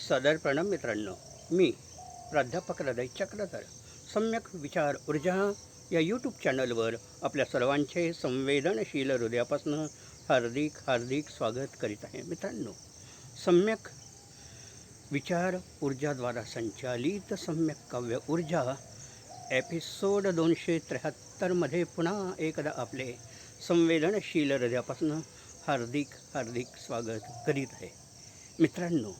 सदर प्रणम मित्रांनो मी प्राध्यापक हृदय चक्रधर. सम्यक विचार ऊर्जा या यूट्यूब चॅनलवर आपल्या सर्वांचे संवेदनशील हृदयापासून हार्दिक हार्दिक स्वागत करीत आहे मित्रांनो. सम्यक विचार ऊर्जाद्वारा संचालित सम्यक काव्य ऊर्जा एपिसोड दोनशे त्र्याहत्तरमध्ये पुन्हा एकदा आपले संवेदनशील हृदयापासून हार्दिक हार्दिक स्वागत करीत आहे. मित्रांनो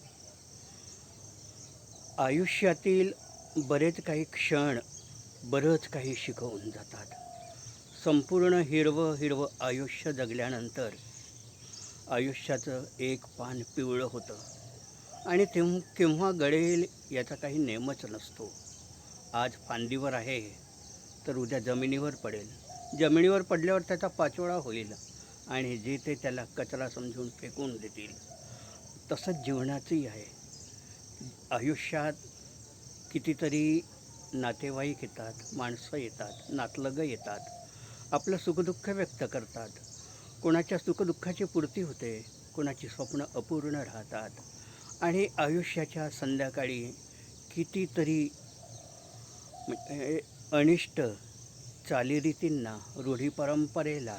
आयुष्यातील बरेच काही क्षण बरंच काही शिकवून जातात. संपूर्ण हिरवं हिरवं आयुष्य जगल्यानंतर आयुष्याचं एक पान पिवळं होतं. आणि तेव्हा केव्हा गळेल याचा काही नेमच नसतो. आज फांदीवर आहे तर उद्या जमिनीवर पडेल. जमिनीवर पडल्यावर त्याचा पाचोळा होईल आणि जे ते त्याला कचरा समजून फेकून देतील तसंच जीवनाचंही आहे. आयुष्यात कितीतरी नातेवाईक येतात माणसं येतात नातलगं येतात आपलं सुखदुःख व्यक्त करतात. कोणाच्या सुखदुःखाची पूर्ती होते कोणाची स्वप्न अपूर्ण राहतात. आणि आयुष्याच्या संध्याकाळी कितीतरी म्हणजे अनिष्ट चालीरीतींना रूढी परंपरेला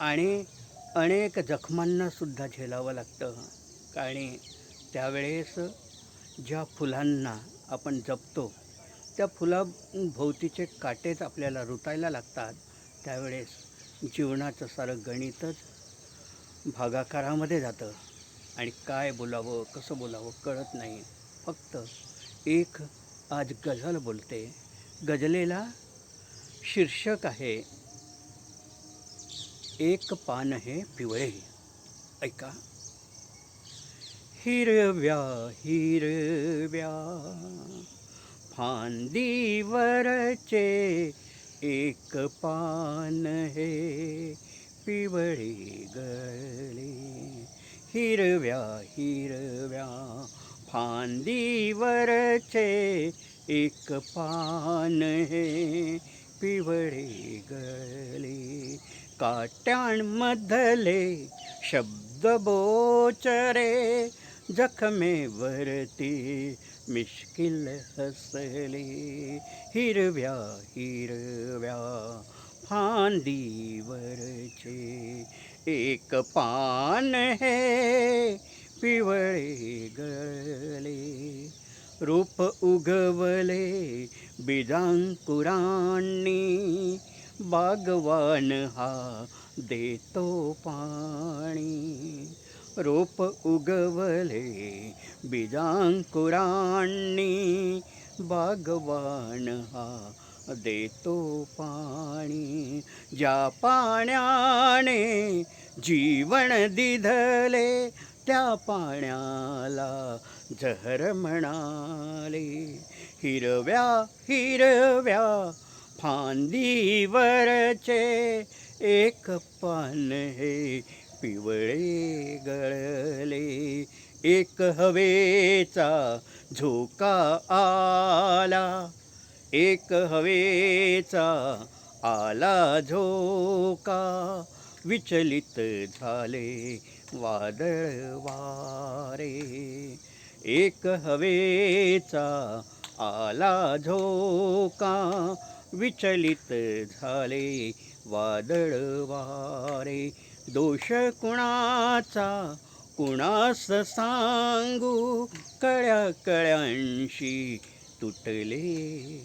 आणि अनेक जखमांनासुद्धा झेलावं लागतं. आणि त्यावेळेस ज्या फुलांना आपण जपतो त्या फुलाभोवतीचे काटेच आपल्याला रुतायला लागतात. त्यावेळेस जीवनाचं सारं गणितच भागाकारामध्ये जातं. आणि काय बोलावं कसं बोलावं कळत नाही. फक्त एक आज गझल बोलते. गझलेला शीर्षक आहे एक पान हे पिवळे. ऐका. हिरव्या हिरव्या फांदीवरचे एक पान हे पिवळे गळे. हिरव्या हिरव्या फांदीवरचे एक पान हे पिवळे गळे. काट्यांमधले शब्द बोचरे जखमेवरती मिश्किल हसले हिरव्या हिरव्या फांदीवरचे एक पान हे पिवळे गळले रूप उगवले बीजांकुरांनी. बागवान हा देतो पाणी. रोप उगवले बीजांकुरांनी बागवान हा देतो पाणी. ज्या पाण्याने जीवन दिधले त्या पाण्याला जहर म्हणाले. हिरव्या हिरव्या फांदीवरचे एक पान हे पिवळे गळले. एक हवेचा झोका आला. एक हवेचा आला झोका. विचलित झाले वादळ वारे. एक हवेचा आला झोका. विचलित झाले वादळ वारे. दोष कुणाचा? कुणास सांगू? कळ्या कळ्यांशी तुटले.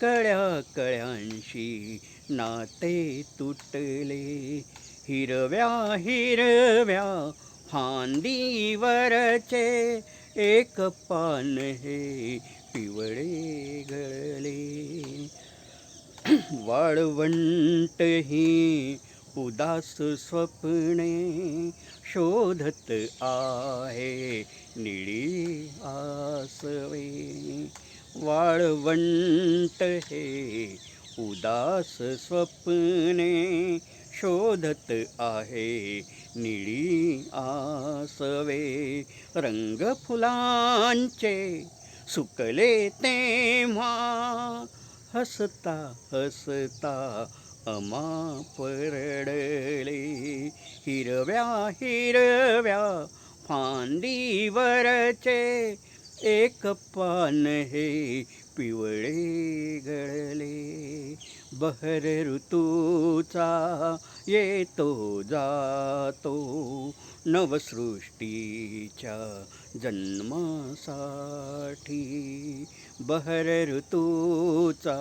कळ्या कळ्यांशी नाते तुटले. हिरव्या हिरव्या फांदीवरचे एक पान हे पिवळे गळले. वाळवंट ही उदास स्वप्ने शोधत आहे निळी आसवे. वाळवंट हे उदास स्वप्ने शोधत आहे निळी आसवे. रंग फुलांचे सुकले तेव्हा हसता हसता अमा परडले हिरव्या हिरव्या फांदीवरचे एक पान हे पिवळे गळले बहर ऋतूचा येतो जातो नवसृष्टीच्या जन्मासाठी बहर ऋतूचा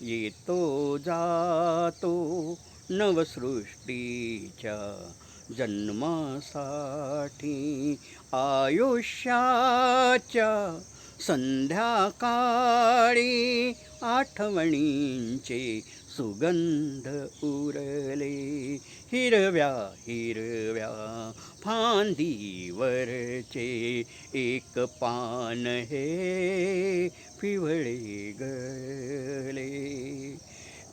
येतो जातो नवसृष्टीच्या जन्मासाठी. आयुष्याच्या संध्याकाळी आठवणींचे सुगंध उरले. हिरव्या हिरव्या फांदीवरचे एक पान हे पिवळे गळे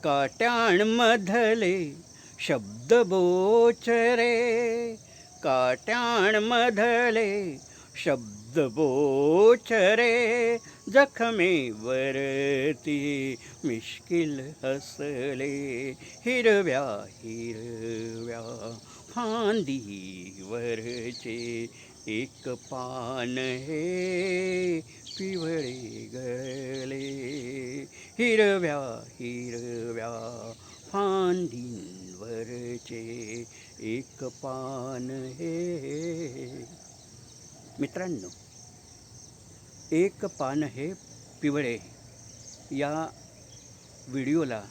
काट्यांमधले शब्द बोचरे. काट्यांमधले शब्द बोचरे. जखमेवरती मिश्किल हसले. हिरव्या हिरव्या फांदीवरचे एक पान हे. पिवळे गळले हिरव्या हिरव्या फांदींवरचे एक पान हे. मित्रांनो एक पान हे पिवळे या व्हिडिओला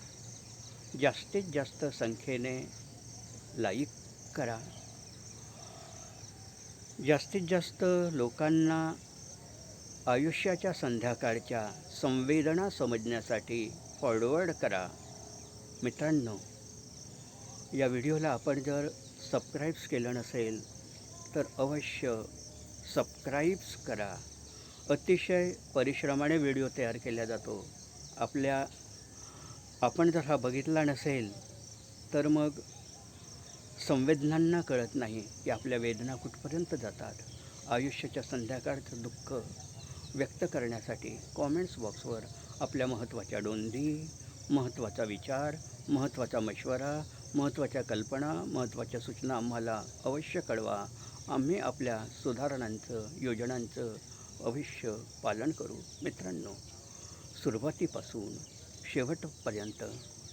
जास्तीत जास्त संख्येने लाईक करा. जास्तीत जास्त लोकांना आयुष्याच्या संध्याकाळच्या संवेदना समजण्यासाठी फॉरवर्ड करा. मित्रांनो या व्हिडिओला आपण जर सबस्क्राईब्स केलं नसेल तर अवश्य सबस्क्राईब्स करा. अतिशय परिश्रमाने व्हिडिओ तयार केला जातो. आपल्या आपण जर हा बघितला नसेल तर मग संवेदनांना कळत नाही की आपल्या वेदना कुठपर्यंत जातात. आयुष्याच्या संध्याकाळचं दुःख व्यक्त करण्यासाठी कॉमेंट्स बॉक्सवर आपल्या महत्त्वाच्या नोंदी महत्त्वाचा विचार महत्त्वाचा मशवरा महत्त्वाच्या कल्पना महत्त्वाच्या सूचना आम्हाला अवश्य कळवा. आम्ही आपल्या सुधारणांचं योजनांचं अवश्य पालन करू मित्रांनो. सुरुवातीपासून शेवटपर्यंत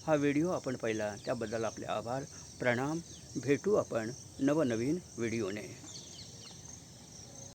हा व्हिडिओ आपण पाहिला त्याबद्दल आपले आभार प्रणाम. भेटू आपण नवनवीन व्हिडिओने.